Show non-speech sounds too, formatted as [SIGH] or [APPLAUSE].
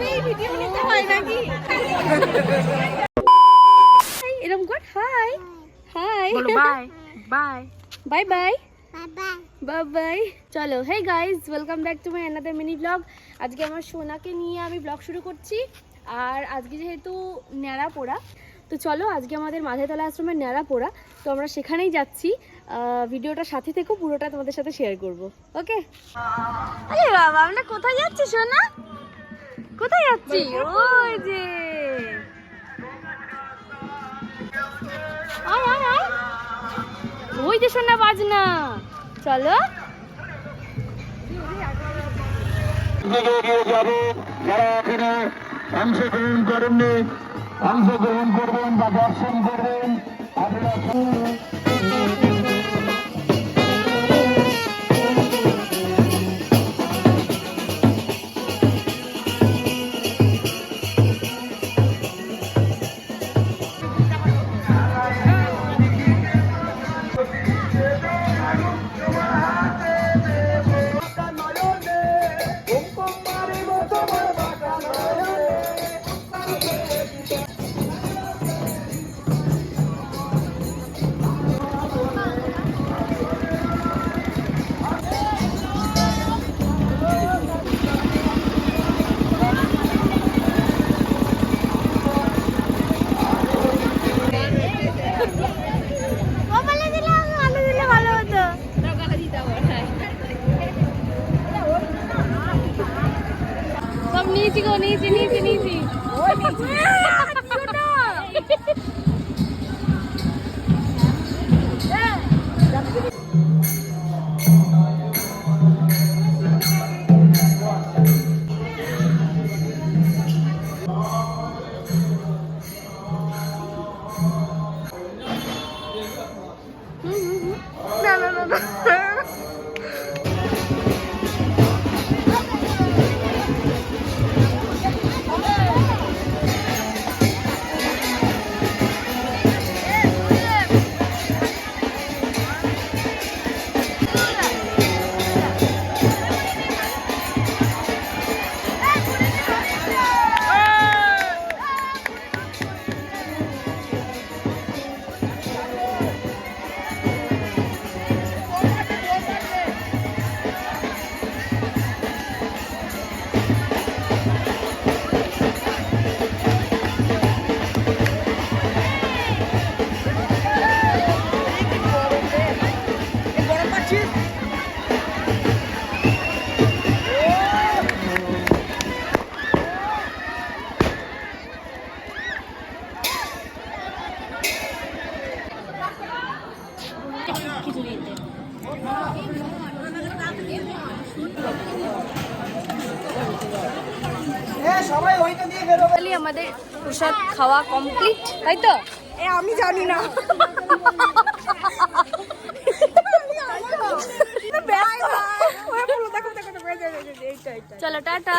এইভাবেই ভিডিও নিতে হয় নাকি? এরকম কর hi hi bye bye bye bye bye bye চলো hey guys welcome back to my another mini blog আজকে আমার সোনাকে নিয়ে আমি ব্লগ শুরু করছি। আর আজকে যেহেতু ন্যাড়া পোড়া তো চলো আজকে আমাদের মাঝেতলা আশ্রমের ন্যাড়া পোড়া। তো আমরা সেখানেই যাচ্ছি। ভিডিওটা সাথে থেকো পুরোটা তোমাদের সাথে শেয়ার করব ওকে আরে বাবা আমরা কোথায় যাচ্ছি সোনা? কোথায় যাচ্ছি? ওই যে। আয় আয় আয়। ওই যে সোনা বাজনা। চলো। যারা এখানে অংশগ্রহণ করেননি অংশগ্রহণ করবেন বা দর্শন করবেন আপনারা Come on. নিয়েছি গো নিচে নিয়েছি নিয়েছি। [LAUGHS] আমাদের প্রসাদ খাওয়া কমপ্লিট তাই তো আমি জানি না চলো টাটা